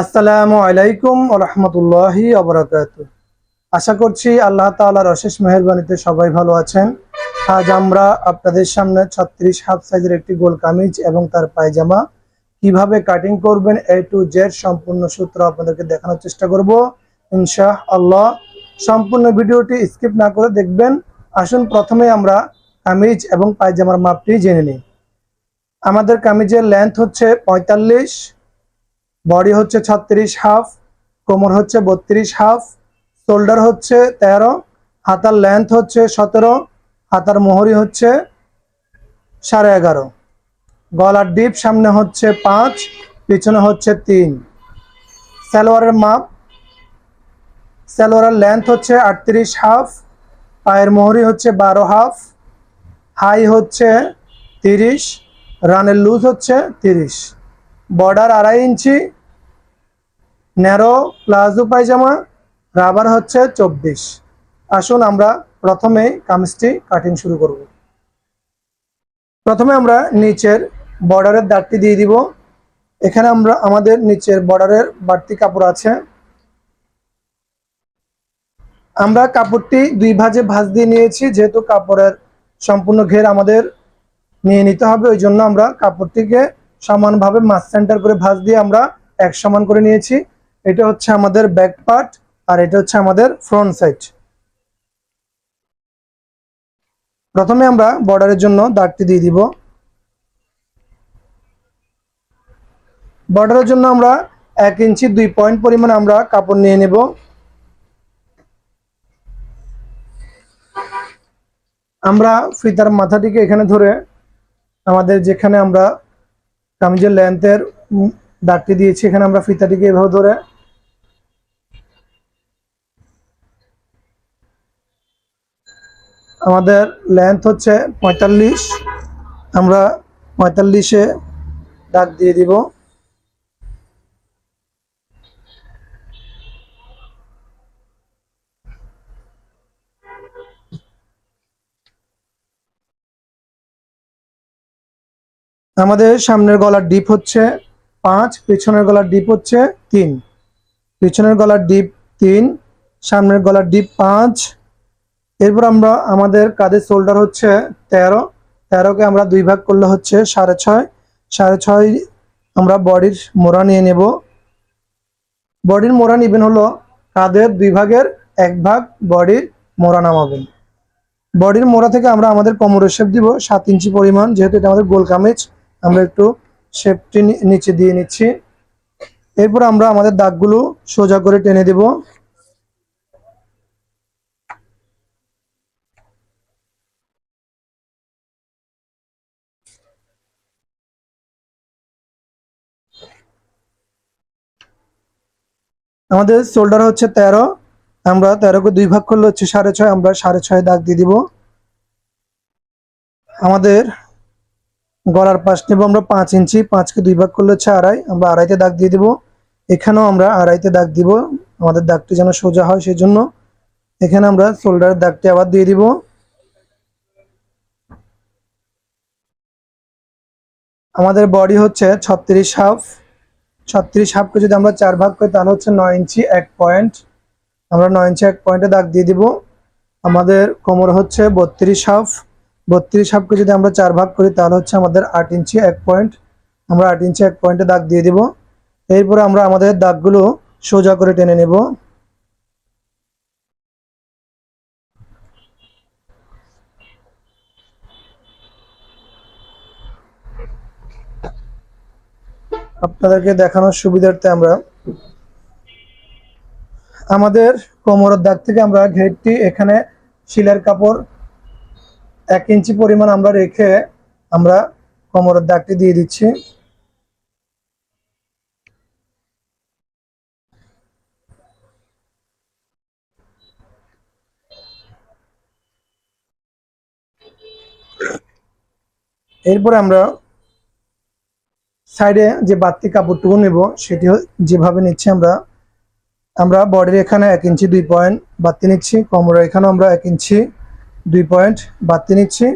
আসসালামু আলাইকুম রহমতুল্লাহি অবরাকাত আশা করছি আল্লাহ তাআলার অশেষ মেহরবানিতে সবাই ভালো আছেন। আজ আমরা আপনাদের সামনে ছত্রিশ হাফ সাইজের একটি গোল কামিজ এবং তার পায়জামা কীভাবে কাটিং করবেন এ টু জেড সম্পূর্ণ সূত্র আপনাদেরকে দেখানোর চেষ্টা করব। ইনশাহ আল্লাহ সম্পূর্ণ ভিডিওটি স্কিপ না করে দেখবেন। আসুন প্রথমে আমরা কামিজ এবং পায়জামার মাপটি জেনে নিই। আমাদের কামিজের লেন্থ হচ্ছে পঁয়তাল্লিশ। বডি হচ্ছে ছত্রিশ হাফ, কোমর হচ্ছে বত্রিশ হাফ, শোল্ডার হচ্ছে তেরো, হাতার লেন্থ হচ্ছে সতেরো, হাতার মোহরি হচ্ছে সাড়ে এগারো। গলার ডিপ সামনে হচ্ছে পাঁচ, পিছনে হচ্ছে তিন। সালোয়ারের মাপ, সালোয়ারের লেন্থ হচ্ছে আটত্রিশ হাফ, পায়ের মোহরি হচ্ছে বারো হাফ, হাই হচ্ছে তিরিশ রানের লুজ হচ্ছে তিরিশ। বর্ডার আড়াই inch narrow palazzo pyjama, rubber হচ্ছে চব্বিশ। আসুন আমরা প্রথমে কামিজটি কাটিং শুরু করব। প্রথমে আমরা নিচের বর্ডারের দাগটি দিয়ে দিব। এখানে আমরা আমাদের নিচের বর্ডারের বাড়তি কাপড় আছে। আমরা কাপড়টি দুই ভাজে ভাঁজ দিয়ে নিয়েছি, যেহেতু কাপড়ের সম্পূর্ণ ঘের আমাদের নিয়ে নিতে হবে, ওই জন্য আমরা কাপড়টিকে সমানভাবে মাছ সেন্টার করে ভাজ দিয়ে আমরা এক সমান করে নিয়েছি। এটা হচ্ছে আমাদের ব্যাক পার্ট আর এটা হচ্ছে আমাদের ফ্রন্ট সাইড প্রথমে আমরা বর্ডারের জন্য দাগটি দিয়ে দিব। বর্ডারের জন্য আমরা এক ইঞ্চি দুই পয়েন্ট পরিমাণ আমরা কাপড় নিয়ে নেব। আমরা ফিতার মাথাটিকে এখানে ধরে আমাদের যেখানে আমরা কামিজের লেন্থের দাগটি দিয়েছি, এখানে আমরা ফিতাটিকে এভাবে ধরে আমাদের লেন্থ হচ্ছে পঁয়তাল্লিশ, আমরা পঁয়তাল্লিশে দাগ দিয়ে দিব। আমাদের সামনের গলার ডিপ হচ্ছে পাঁচ, পেছনের গলার ডিপ হচ্ছে তিন। পিছনের গলার ডিপ তিন, সামনের গলার ডিপ পাঁচ। এরপর আমরা, আমাদের কাঁধের শোল্ডার হচ্ছে তেরো। তেরোকে আমরা দুই ভাগ করলে হচ্ছে সাড়ে ছয়। সাড়ে ছয় আমরা বডির মোড়া নিয়ে নেব। বডির মোড়া নিবেন হলো কাঁধের দুই ভাগের এক ভাগ বডির মোড়া নামাবেন। বডির মোড়া থেকে আমরা আমাদের কোমরের শেপ দিব সাত ইঞ্চি পরিমাণ, যেহেতু এটা আমাদের গোল কামিজ, আমরা একটু শেপটি নিচে দিয়ে নিচ্ছি। এরপর আমরা আমাদের দাগগুলো সোজা করে টেনে দেব। আমাদের শোল্ডার হচ্ছে তেরো। আমরা তেরোকে দুই ভাগ করলে হচ্ছে সাড়ে ছয়, আমরা সাড়ে ছয় দাগ দিয়ে দিব। আমাদের গলার পাশ নেব আমরা পাঁচ ইঞ্চি, পাঁচকে দুই ভাগ করলে হচ্ছে আড়াই। আমরা আড়াইতে দাগ দিয়ে দেবো। এখানেও আমরা আড়াইতে দাগ দিব। আমাদের দাগটি যেন সোজা হয় সেই জন্য এখানে আমরা শোল্ডারের দাগটি আবার দিয়ে দিব। আমাদের বডি হচ্ছে ছত্রিশ হাফ। ছত্রিশ হাফকে যদি আমরা চার ভাগ করি, তাহলে হচ্ছে নয় ইঞ্চি এক পয়েন্ট। আমরা নয় ইঞ্চি এক পয়েন্টে দাগ দিয়ে দিব। আমাদের কোমর হচ্ছে বত্রিশ হাফ। বত্রিশ হাফকে যদি আমরা চার ভাগ করি, তাহলে হচ্ছে আমাদের আট ইঞ্চি এক পয়েন্ট আমরা আট ইঞ্চি এক পয়েন্টে দাগ দিয়ে দিব। এরপরে আমরা আমাদের দাগগুলো সোজা করে টেনে নেব। আপনাদেরকে দেখানোর সুবিধার্থে আমরা আমাদের কোমরের দাগ থেকে আমরা ঘেরটি এখানে শিলের কাপড় এক ইঞ্চি পরিমাণ আমরা রেখে আমরা কোমরের দাগটি দিয়ে দিচ্ছি। এরপরে আমরা সাইডে যে বাড়তি কাপড়টুকু নেব, সেটি যেভাবে নিচ্ছি আমরা। আমরা বডির এখানে এক ইঞ্চি দুই পয়েন্ট বাড়তি নিচ্ছি, কোমরের এখানেও আমরা এক ইঞ্চি দুই পয়েন্ট, বাড়তি নিচ্ছি।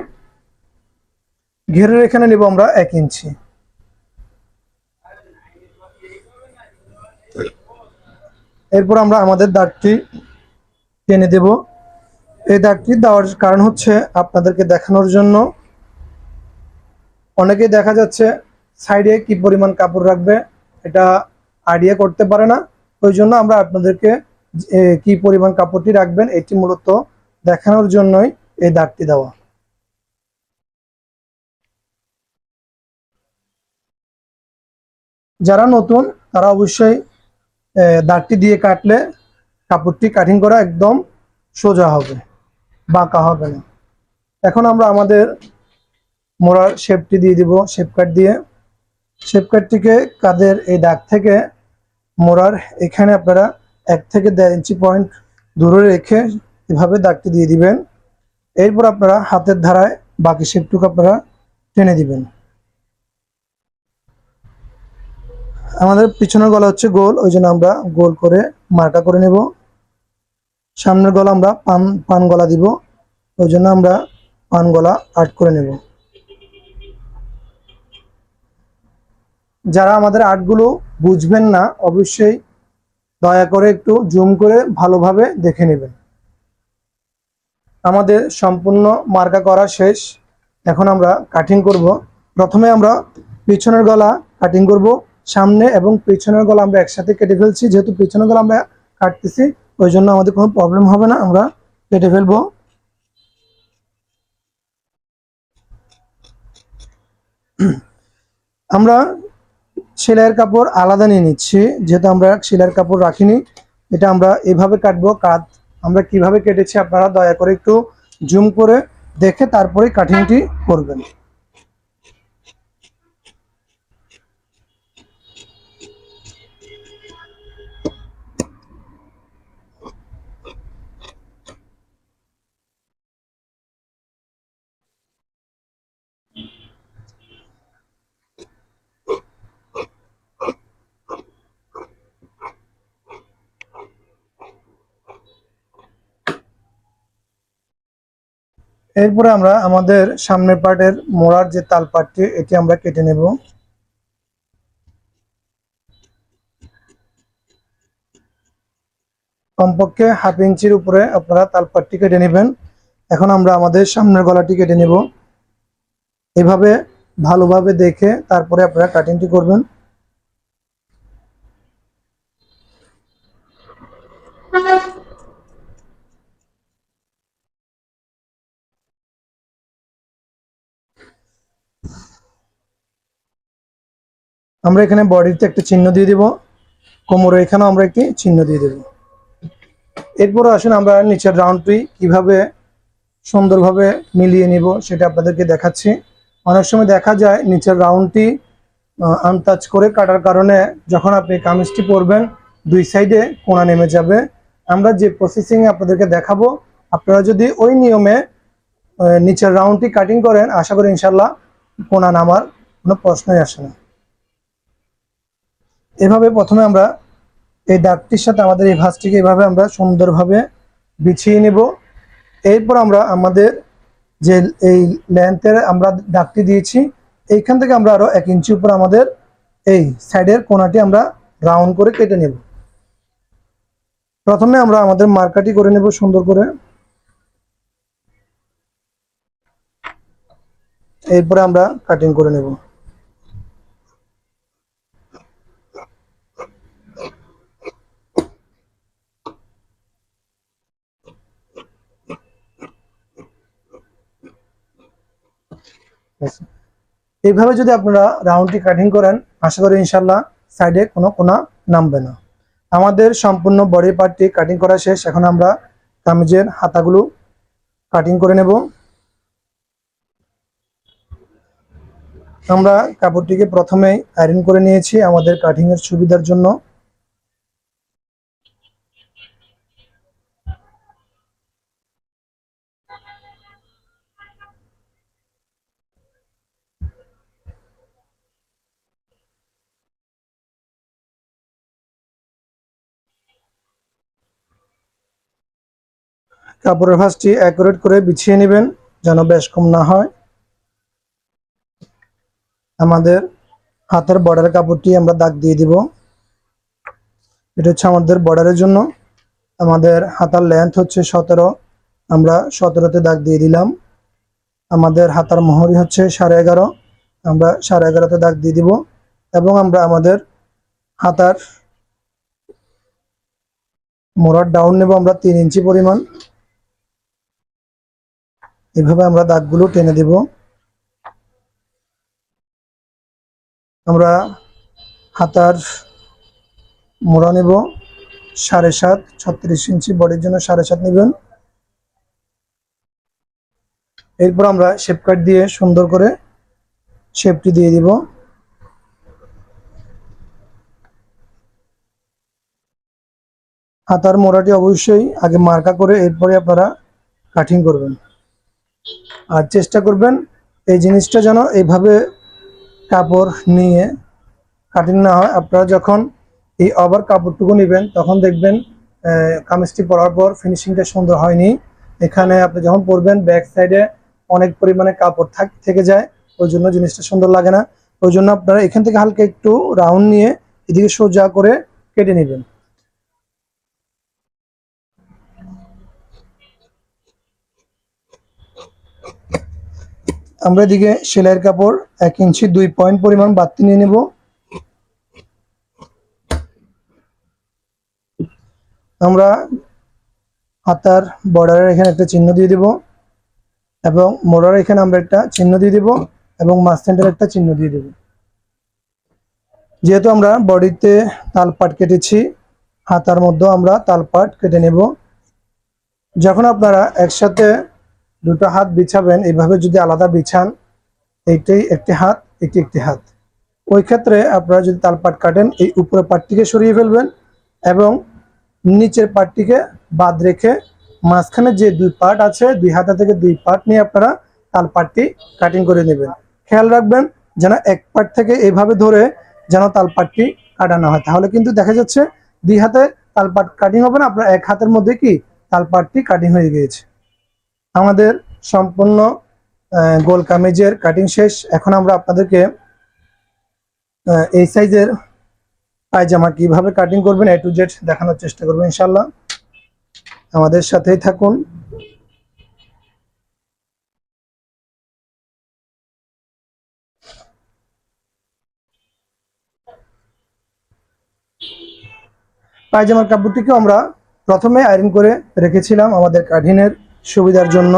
ঘেরের এখানে নেব আমরা এক ইঞ্চি। এরপর আমরা আমাদের দাগটি টেনে দেব। এই দাগটি দেওয়ার কারণ হচ্ছে আপনাদেরকে দেখানোর জন্য। অনেকেই দেখা যাচ্ছে সাইডে কি পরিমাণ কাপড় রাখবে, এটা আইডিয়া করতে পারে না। ওই জন্য আমরা আপনাদেরকে কি পরিমাণ কাপড়টি রাখবেন, এটি মূলত দেখানোর জন্যই এই দাগটি দেওয়া। যারা নতুন, তারা অবশ্যই দাগটি দিয়ে কাটলে কাপড়টি কাটিং করা একদম সোজা হবে, বাঁকা হবে না। এখন আমরা আমাদের মোড়ার শেপটি দিয়ে দিব শেপ কাট দিয়ে। শেপ কাটটিকে কাদের এই দাগ থেকে মোড়ার এখানে আপনারা এক থেকে দেড় ইঞ্চি পয়েন্ট দূরে রেখে এভাবে দাগটি দিয়ে দিবেন। এরপর আপনারা হাতের ধারায় বাকি শেপটুকু আপনারা টেনে দিবেন। আমাদের পিছনের গলা হচ্ছে গোল, ওই জন্য আমরা গোল করে মার্কা করে নেব। সামনের গলা আমরা পান পান গলা দিব, ওই জন্য আমরা পান গলা আর্ট করে নেব। যারা আমাদের আর্টগুলো বুঝবেন না, অবশ্যই দয়া করে একটু জুম করে ভালোভাবে দেখে নেবেন। আমাদের সম্পূর্ণ মার্কা করা শেষ। এখন আমরা কাটিং করব। প্রথমে আমরা পিছনের গলা কাটিং করব। সামনে এবং পিছনের গলা আমরা একসাথে কেটে ফেলছি। যেহেতু পিছনের গলা আমরা কাটতেছি, ওই জন্য আমাদের কোনো প্রবলেম হবে না। আমরা কেটে ফেলব। আমরা সেলাইয়ের কাপড় আলাদা নিয়ে নিচ্ছি। যেহেতু আমরা সেলাইয়ের কাপড় রাখিনি, এটা আমরা এভাবে কাটবো। কাট আমরা কীভাবে কেটেছি আপনারা দয়া করে একটু জুম করে দেখে তারপরে কাটিংটি করবেন। এরপরে আমরা আমাদের সামনের পার্টের মোড়ার যে তাল পাটটি এটি আমরা কেটে নেব। কমপক্ষে হাফ ইঞ্চির উপরে আপনারা তালপাটটি কেটে নেবেন। এখন আমরা আমাদের সামনের গলাটি কেটে নেব। এভাবে ভালোভাবে দেখে তারপরে আপনারা কাটিংটি করবেন। আমরা এখানে বডিতে একটা চিহ্ন দিয়ে দিব। কোমরে এখানেও আমরা একটি চিহ্ন দিয়ে দেব। এরপর আসুন আমরা নিচের রাউন্ডটি কীভাবে সুন্দরভাবে মিলিয়ে নিব সেটা আপনাদেরকে দেখাচ্ছি। অনেক সময় দেখা যায় নিচের রাউন্ডটি আনটাচ করে কাটার কারণে যখন আপনি কামিজটি পরবেন, দুই সাইডে কোনা নেমে যাবে। আমরা যে প্রসেসিং আপনাদেরকে দেখাবো, আপনারা যদি ওই নিয়মে নিচের রাউন্ডটি কাটিং করেন, আশা করি ইনশাল্লাহ কোনা নামার কোনো প্রশ্নই আসে না। এভাবে প্রথমে আমরা এই দাগটির সাথে আমাদের এই ভাঁজটিকে এভাবে আমরা সুন্দরভাবে বিছিয়ে নেব। এরপর আমরা আমাদের যে এই লেন্থের আমরা দাগটি দিয়েছি, এইখান থেকে আমরা আরও এক ইঞ্চি উপর আমাদের এই সাইডের কোনাটি আমরা রাউন্ড করে কেটে নেব। প্রথমে আমরা আমাদের মার্কাটি করে নেব সুন্দর করে। এরপরে আমরা কাটিং করে নেব। এইভাবে যদি আপনারা রাউন্ডটি কাটিং করেন, আশা করি ইনশাল্লাহ সাইডে কোনো কোনা নামবে না। আমাদের সম্পূর্ণ বডি পার্টটি কাটিং করা শেষ। এখন আমরা কামিজের হাতাগুলো কাটিং করে নেব। আমরা কাপড়টিকে প্রথমেই আয়রন করে নিয়েছি আমাদের কাটিংয়ের সুবিধার জন্য। কাপড়ের ভাঁজটি অ্যাকুরেট করে বিছিয়ে নেবেন যেন বেশ কম না হয়। আমাদের হাতের বর্ডার কাপড়টি আমরা দাগ দিয়ে দিব। এটা হচ্ছে আমাদের বর্ডারের জন্য। আমাদের হাতার লেন্থ হচ্ছে সতেরো। আমরা সতেরোতে দাগ দিয়ে দিলাম। আমাদের হাতার মোহরি হচ্ছে সাড়ে এগারো। আমরা সাড়ে এগারোতে দাগ দিয়ে দিব এবং আমরা আমাদের হাতার মোড়ার ডাউন নেব। আমরা তিন ইঞ্চি পরিমাণ। এভাবে আমরা দাগগুলো টেনে দিব। আমরা হাতার মোড়া নেব। সাড়ে সাত, ছত্রিশ ইঞ্চি বডির জন্য সাড়ে সাত নেবেন। এরপর আমরা শেপ কাট দিয়ে সুন্দর করে শেপটি দিয়ে দিব। হাতার মোড়াটি অবশ্যই আগে মার্কা করে এরপরে আপনারা কাটিং করবেন। আর চেষ্টা করবেন এই জিনিসটা যেন এইভাবে কাপড় নিয়ে কাটিং না হয়। আপনারা যখন এই ওভার কাপড়টুকু নেবেন, তখন দেখবেন কামিজটি পরার পর ফিনিশিংটা সুন্দর হয়নি। এখানে আপনি যখন পরবেন ব্যাক সাইডে অনেক পরিমাণে কাপড় থাক, থেকে যায়। ওই জন্য জিনিসটা সুন্দর লাগে না। ওই জন্য আপনারা এখান থেকে হালকা একটু রাউন্ড নিয়ে এদিকে সোজা করে কেটে নেবেন। আমরা এদিকে সেলাইয়ের কাপড় এক ইঞ্চি দুই পয়েন্ট পরিমাণ বাড়তি নিয়ে নেব। আমরা হাতার বর্ডারের এখানে একটা চিহ্ন দিয়ে দিব এবং মোড়ার এখানে আমরা একটা চিহ্ন দিয়ে দিব এবং মাঝখানটার একটা চিহ্ন দিয়ে দেব। যেহেতু আমরা বডিতে তালপাট কেটেছি, হাতার মধ্যেও আমরা তালপাট কেটে নেব। যখন আপনারা একসাথে দুটো হাত বিছাবেন এইভাবে যদি আলাদা বিছান, এইটাই একটি হাত, এটি একটি হাত। ওই ক্ষেত্রে আপনারা যদি তালপাট কাটেন, এই উপরের পাটটিকে সরিয়ে ফেলবেন এবং নিচের পাটটিকে বাদ রেখে মাঝখানে যে দুই পার্ট আছে, দুই হাতা থেকে দুই পার্ট নিয়ে আপনারা তালপাটটি কাটিং করে নেবেন। খেয়াল রাখবেন যেন এক পার্ট থেকে এইভাবে ধরে যেন তালপাটটি কাটানো হয়। তাহলে কিন্তু দেখা যাচ্ছে দুই হাতে তালপাট কাটিং হবে না, আপনার এক হাতের মধ্যে কি তালপাটটি কাটিং হয়ে গিয়েছে। আমাদের সম্পূর্ণ গোল কামিজের কাটিং শেষ। এখন আমরা আপনাদেরকে এই সাইজের পায়জামা কীভাবে কাটিং করবেন এ টু জেড দেখানোর চেষ্টা করব ইনশাল্লাহ আমাদের সাথেই থাকুন। পায়জামার কাপড়টিকে আমরা প্রথমে আয়রন করে রেখেছিলাম আমাদের কাঠিনের সুবিধার জন্য।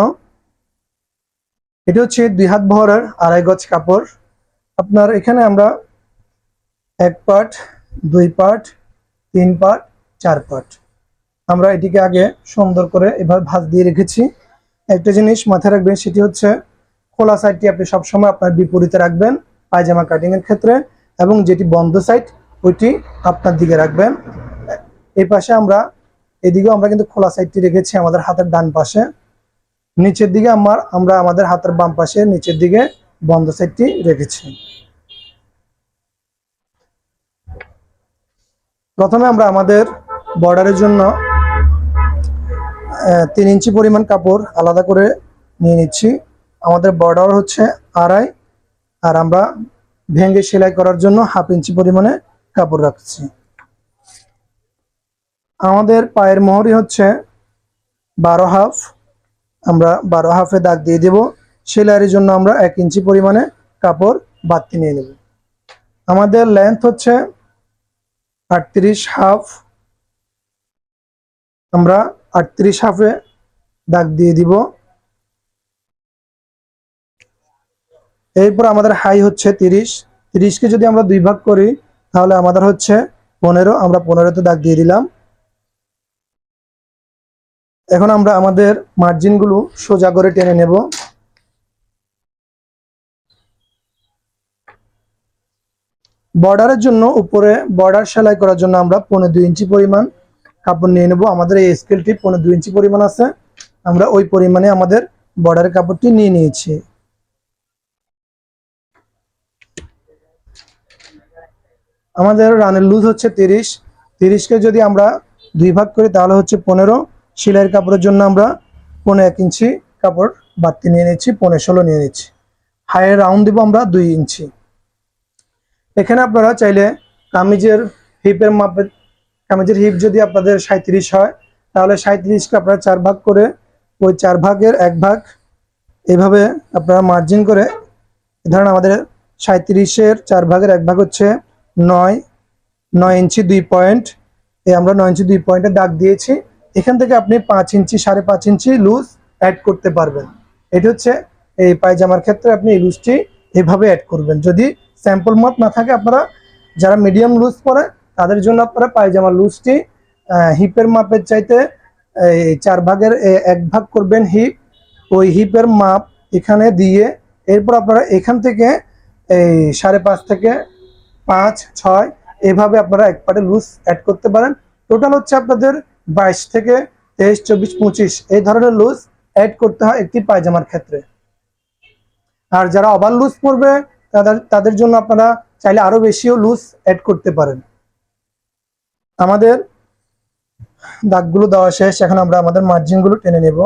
এটা হচ্ছে দুই হাত ভরের আড়াই গজ কাপড়। আপনার এখানে আমরা এক পার্ট দুই পার্ট তিন পার্ট চার পার্ট আমরা এটিকে আগে সুন্দর করে এভাবে ভাঁজ দিয়ে রেখেছি। একটা জিনিস মাথায় রাখবেন, সেটি হচ্ছে খোলা সাইডটি আপনি সবসময় আপনার বিপরীতে রাখবেন, পায়জামা কাটিং এর ক্ষেত্রে, এবং যেটি বন্ধ সাইড, ওইটি আপনার দিকে রাখবেন। এই পাশে আমরা এদিকেও আমরা কিন্তু খোলা সাইডটি রেখেছি আমাদের হাতের ডান পাশে। নিচের দিকে আমার, আমরা আমাদের হাতের বাম পাশে, নিচের দিকে বন্ধ সাইডটি রেখেছি। প্রথমে আমরা আমাদের বর্ডারের জন্য তিন ইঞ্চি পরিমাণ কাপড় আলাদা করে নিয়ে নিচ্ছি। আমাদের বর্ডার হচ্ছে আড়াই, আর আমরা ভেঙে সেলাই করার জন্য হাফ ইঞ্চি পরিমাণে কাপড় রাখছি। আমাদের পায়ের মোহরি হচ্ছে বারো হাফ। আমরা বারো হাফে দাগ দিয়ে দেব। সেলাইয়ের জন্য আমরা এক ইঞ্চি পরিমাণে কাপড় বাড়তি নিয়ে নেব। আমাদের লেন্থ হচ্ছে আটত্রিশ হাফ। আমরা আটত্রিশ হাফে দাগ দিয়ে দিব। এরপর আমাদের হাই হচ্ছে তিরিশ। তিরিশকে যদি আমরা দুই ভাগ করি, তাহলে আমাদের হচ্ছে পনেরো। আমরা পনেরোতে দাগ দিয়ে দিলাম। এখন আমরা আমাদের মার্জিনগুলো সোজা করে টেনে নেব। বর্ডারের জন্য উপরে বর্ডার সেলাই করার জন্য আমরা পনেরো দুই ইঞ্চি পরিমাণ কাপড় নিয়ে নেব। আমাদের এই স্কেলটি পনেরো দুই ইঞ্চি পরিমাণ আছে। আমরা ওই পরিমাণে আমাদের বর্ডারের কাপড়টি নিয়ে নিয়েছি। আমাদের রানের লুজ হচ্ছে তিরিশ। তিরিশকে যদি আমরা দুই ভাগ করি তাহলে হচ্ছে পনেরো। সেলাইয়ের কাপড়ের জন্য আমরা পনেরো এক ইঞ্চি কাপড় বাড়তি নিয়ে নিচ্ছি পনেরো ষোলো নিয়ে নিচ্ছি। হাইয়ের রাউন্ড দিব আমরা দুই ইঞ্চি। এখানে আপনারা চাইলে কামিজের হিপের মাপে, কামিজের হিপ যদি আপনাদের সাঁত্রিশ হয়, তাহলে সাঁত্রিশকে আপনারা চার ভাগ করে, ওই চার ভাগের এক ভাগ এভাবে আপনারা মার্জিন করে, ধরেন আমাদের সাঁত্রিশের চার ভাগের এক ভাগ হচ্ছে নয় নয় ইঞ্চি দুই পয়েন্ট। এই আমরা নয় ইঞ্চি দুই পয়েন্টে দাগ দিয়েছি। এখান থেকে আপনি পাঁচ ইঞ্চি, সাড়ে পাঁচ ইঞ্চি লুজ অ্যাড করতে পারবেন। এটি হচ্ছে এই পায়জামার ক্ষেত্রে আপনি এই লুজটি এভাবে অ্যাড করবেন। যদি স্যাম্পল মাপ না থাকে, আপনারা যারা মিডিয়াম লুজ পরে, তাদের জন্য আপনারা পায়জামার লুজটি হিপের মাপের চাইতে, এই চার ভাগের এক ভাগ করবেন হিপ ওই হিপের মাপ এখানে দিয়ে, এরপর আপনারা এখান থেকে, এই সাড়ে পাঁচ থেকে পাঁচ, ছয়, এভাবে আপনারা এক পাটে লুজ অ্যাড করতে পারেন। টোটাল হচ্ছে আপনাদের বাইশ থেকে তেইশ, চব্বিশ, পঁচিশ, এই ধরনের লুজ অ্যাড করতে হয় একটি পায়জামার ক্ষেত্রে। আর যারা ওভার লুজ পরবে, তাদের তাদের জন্য আপনারা চাইলে আরও বেশিও লুজ অ্যাড করতে পারেন। আমাদের দাগগুলো দেওয়া শেষ, এখন আমরা আমাদের মার্জিনগুলো টেনে নেব।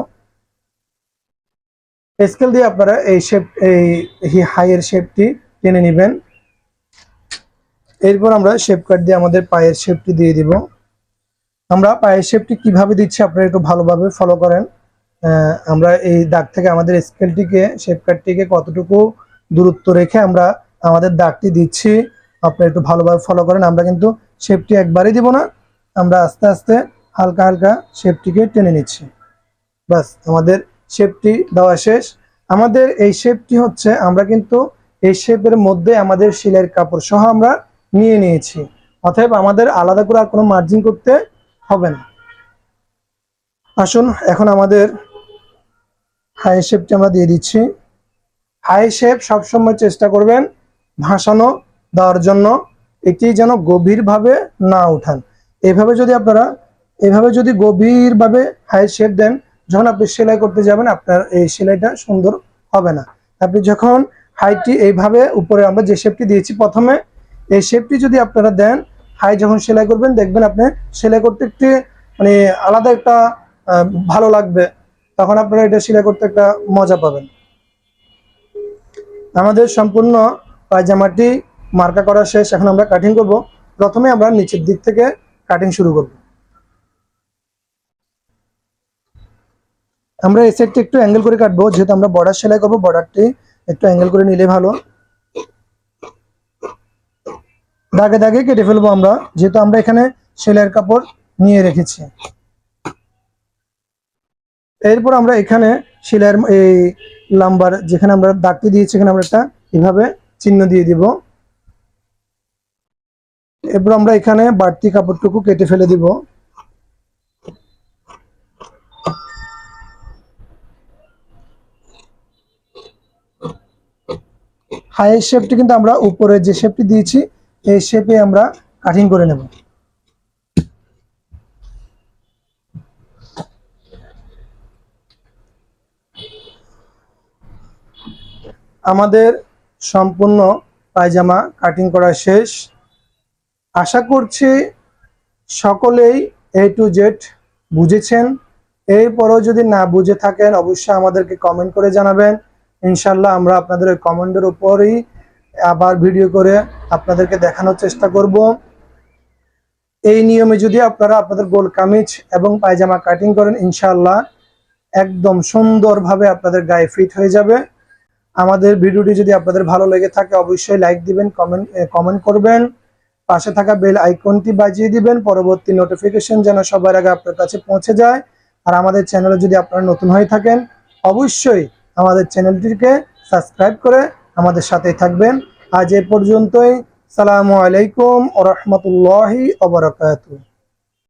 স্কেল দিয়ে আপনারা এই শেপ এই হাইয়ের শেপটি টেনে নেবেন। এরপর আমরা শেপ কাট দিয়ে আমাদের পায়ের শেপটি দিয়ে দিব। আমরা পায়ের শেপটি কীভাবে দিচ্ছি আপনারা একটু ভালোভাবে ফলো করেন। আমরা এই দাগ থেকে আমাদের স্কেলটিকে শেপ কাটটিকে কতটুকু দূরত্ব রেখে আমরা আমাদের দাগটি দিচ্ছি, আপনারা একটু ভালোভাবে ফলো করেন। আমরা কিন্তু শেপটি একবারই দিব না, আমরা আস্তে আস্তে হালকা হালকা শেপটিকে টেনে নিচ্ছি। বাস আমাদের শেপটি দেওয়া শেষ। আমাদের এই শেপটি হচ্ছে, আমরা কিন্তু এই শেপের মধ্যে আমাদের সেলাইয়ের কাপড় সহ আমরা নিয়ে নিয়েছি। অতএব আমাদের আলাদা করে আর কোনো মার্জিন করতে হবে না। আসুন, এখন আমাদের হাই শেপটি আমরা দিয়ে দিচ্ছি। হাই শেপ সবসময় চেষ্টা করবেন ভাসানো, দেওয়ার জন্য এটি যেন গভীরভাবে না উঠান। এভাবে যদি আপনারা, এভাবে যদি গভীরভাবে হাই শেপ দেন, যখন আপনি সেলাই করতে যাবেন, আপনার এই সেলাইটা সুন্দর হবে না। আপনি যখন হাইটি এইভাবে উপরে আমরা যে শেপটি দিয়েছি প্রথমে, এই শেপটি যদি আপনারা দেন হাই যখন সেলাই করবেন, দেখবেন আপনি সেলাই করতে একটি মানে আলাদা একটা ভালো লাগবে। তখন আপনারা এটা সেলাই করতে একটা মজা পাবেন। আমাদের সম্পূর্ণ পায়জামাটি মার্কা করা শেষ। এখন আমরা কাটিং করব। প্রথমে আমরা নিচের দিক থেকে কাটিং শুরু করব। আমরা এই সাইডটা একটু অ্যাঙ্গেল করে কাটবো। যেহেতু আমরা বর্ডার সেলাই করব বর্ডারটি একটু অ্যাঙ্গেল করে নিলে ভালো। দাগে দাগে কেটে ফেলব আমরা, যেহেতু আমরা এখানে সেলাইয়ের কাপড় নিয়ে রেখেছি। এরপর আমরা এখানে সেলাইয়ের এই লাম্বার যেখানে আমরা দাগটি দিয়েছি, এখানে আমরা একটা এভাবে চিহ্ন দিয়ে দিব। এরপর আমরা এখানে বাড়তি কাপড়টুকু কেটে ফেলে দিব। হাই শেপটি কিন্তু আমরা উপরে যে শেপটি দিয়েছি এই শেপে আমরা কাটিং করে নেব। আমাদের সম্পূর্ণ পায়জামা কাটিং করা শেষ। আশা করছি সকলেই এ টু জেড বুঝেছেন। এরপরও যদি না বুঝে থাকেন, অবশ্যই আমাদেরকে কমেন্ট করে জানাবেন। ইনশাল্লাহ আমরা আপনাদের ওই কমেন্টের উপরেই আবার ভিডিও করে আপনাদেরকে দেখানোর চেষ্টা করব। এই নিয়মে যদি আপনারা আপনাদের গোল কামিজ এবং পায়জামা কাটিং করেন ইনশাল্লাহ একদম সুন্দরভাবে আপনাদের গায়ে ফিট হয়ে যাবে। আমাদের ভিডিওটি যদি আপনাদের ভালো লেগে থাকে, অবশ্যই লাইক দিবেন কমেন্ট কমেন্ট করবেন। পাশে থাকা বেল আইকনটি বাজিয়ে দিবেন, পরবর্তী নোটিফিকেশন যেন সবার আগে আপনার কাছে পৌঁছে যায়। আর আমাদের চ্যানেলে যদি আপনারা নতুন হয়ে থাকেন, অবশ্যই আমাদের চ্যানেলটিকে সাবস্ক্রাইব করে আমাদের সাথে থাকবেন। আজ এ পর্যন্তই। সালামু আলাইকুম ও রহমতুল্লাহি